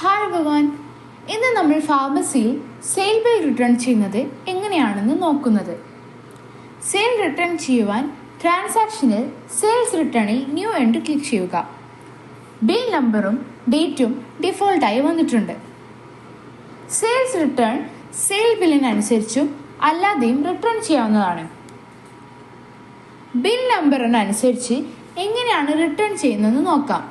Hi ഭഗവാൻ. ഇന്ന് നമ്മൾ ഫാർമസിയിൽ സെയിൽ ബിൽ റിട്ടേൺ ചെയ്യുന്നത് എങ്ങനെയാണെന്ന് നോക്കുന്നത്. സെയിൽ റിട്ടേൺ ചെയ്യുവാൻ ട്രാൻസാക്ഷനിൽ സെയിൽസ് റിട്ടേണിൽ ന്യൂ എൻഡ് ക്ലിക്ക് ചെയ്യുക. ബിൽ നമ്പറും ഡേറ്റും ഡിഫോൾട്ടായി വന്നിട്ടുണ്ട്. സെയിൽസ് റിട്ടേൺ സെയിൽ ബില്ലിനനുസരിച്ചും അല്ലാതെയും റിട്ടേൺ ചെയ്യാവുന്നതാണ്. ബിൽ നമ്പറിനനുസരിച്ച് എങ്ങനെയാണ് റിട്ടേൺ ചെയ്യുന്നതെന്ന് നോക്കാം.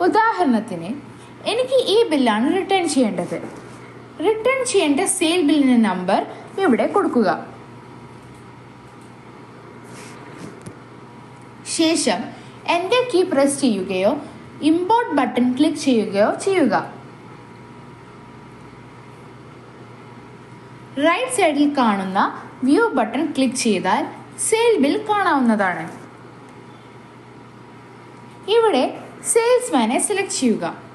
ഉദാഹരണത്തിന് എനിക്ക് ഈ ബില്ലാണ് റിട്ടേൺ ചെയ്യേണ്ടത്. റിട്ടേൺ ചെയ്യേണ്ട സെയിൽ ബില്ലിന്റെ നമ്പർ ഇവിടെ കൊടുക്കുക. ശേഷം എന്റെ കീ പ്രസ് ചെയ്യുകയോ ഇമ്പോർട്ട് ബട്ടൺ ക്ലിക്ക് ചെയ്യുകയോ ചെയ്യുക. റൈറ്റ് സൈഡിൽ കാണുന്ന വ്യൂ ബട്ടൺ ക്ലിക്ക് ചെയ്താൽ സെയിൽ ബിൽ കാണാവുന്നതാണ്. ഇവിടെ സെയിൽസ്മാനെ സെലക്ട് ചെയ്യുക.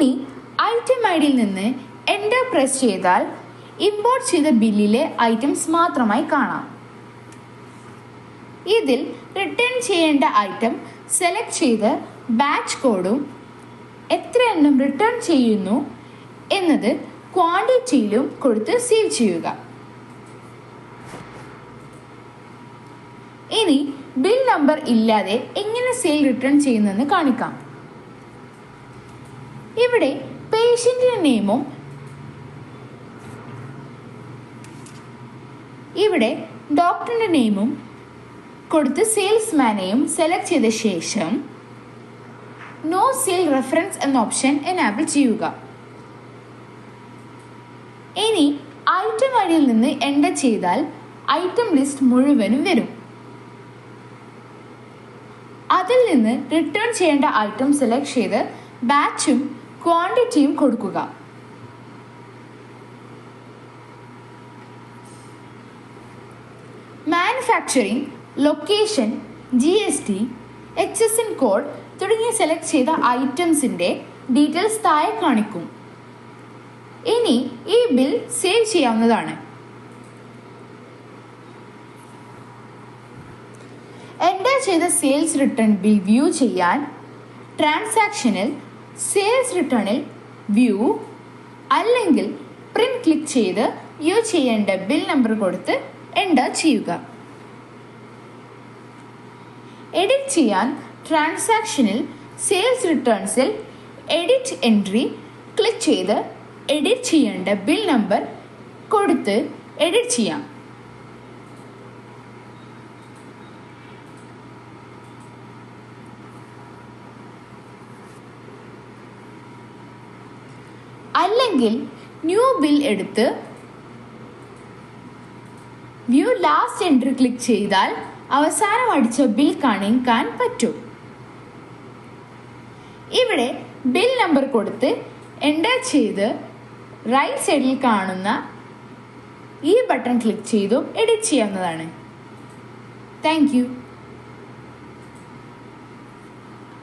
ഇനി ഐറ്റം ഐ ഡിയിൽ നിന്ന് എന്റർ പ്രസ് ചെയ്താൽ ഇമ്പോർട്ട് ചെയ്ത ബില്ലിലെ ഐറ്റംസ് മാത്രമായി കാണാം. ഇതിൽ റിട്ടേൺ ചെയ്യേണ്ട ഐറ്റം സെലക്ട് ചെയ്ത് ബാച്ച് കോഡും എത്ര എണ്ണം റിട്ടേൺ ചെയ്യുന്നു എന്നത് ക്വാണ്ടിറ്റിയിലും കൊടുത്ത് സേവ് ചെയ്യുക. ഇനി ബിൽ നമ്പർ ഇല്ലാതെ എങ്ങനെ സെയിൽ റിട്ടേൺ ചെയ്യുന്നതെന്ന് കാണിക്കാം. ഇവിടെ പേഷ്യന്റിന്റെ നെയിമും ഇവിടെ ഡോക്ടറിന്റെ നെയിമും കൊടുത്ത് സെയിൽസ്മാനെയും സെലക്ട് ചെയ്ത ശേഷം നോ സെയിൽ റെഫറൻസ് എന്ന ഓപ്ഷൻ എനാബിൾ ചെയ്യുക. ഇനി ഐറ്റം ഐഡിയിൽ നിന്ന് എന്റർ ചെയ്താൽ ഐറ്റം ലിസ്റ്റ് മുഴുവനും വരും. അതിൽ നിന്ന് റിട്ടേൺ ചെയ്യേണ്ട ഐറ്റം സെലക്ട് ചെയ്ത് ബാച്ചും ക്വാണ്ടിറ്റിയും കൊടുക്കുക. Manufacturing location G S T H S N code തുടങ്ങിയ സെലക്ട് ചെയ്ത ഐറ്റംസിന്റെ ഡീറ്റെയിൽസ് താഴെ കാണിക്കും. ഇനി ഈ ബിൽ സേവ് ചെയ്യാവുന്നതാണ്. എന്റർ ചെയ്ത സെയിൽസ് റിട്ടേൺ ബിൽ വ്യൂ ചെയ്യാൻ ട്രാൻസാക്ഷനിൽ സെയിൽസ് റിട്ടേണിൽ വ്യൂ അല്ലെങ്കിൽ പ്രിന്റ് ക്ലിക്ക് ചെയ്ത് യു ചെയ്യേണ്ട ബിൽ നമ്പർ കൊടുത്ത് എന്റർ ചെയ്യുക. എഡിറ്റ് ചെയ്യാൻ ട്രാൻസാക്ഷനിൽ സെയിൽസ് റിട്ടേൺസിൽ എഡിറ്റ് എൻട്രി ക്ലിക്ക് ചെയ്ത് എഡിറ്റ് ചെയ്യേണ്ട ബിൽ നമ്പർ കൊടുത്ത് എഡിറ്റ് ചെയ്യാം. അല്ലെങ്കിൽ ന്യൂ ബിൽ എടുത്ത് വ്യൂ ലാസ്റ്റ് എൻട്രി ക്ലിക്ക് ചെയ്താൽ അവസാനം അടിച്ച ബിൽ കാണിക്കാൻ പറ്റും. ഇവിടെ ബിൽ നമ്പർ കൊടുത്ത് എന്റർ ചെയ്ത് റൈറ്റ് സൈഡിൽ കാണുന്ന ഈ ബട്ടൺ ക്ലിക്ക് ചെയ്തും എഡിറ്റ് ചെയ്യാവുന്നതാണ്. താങ്ക്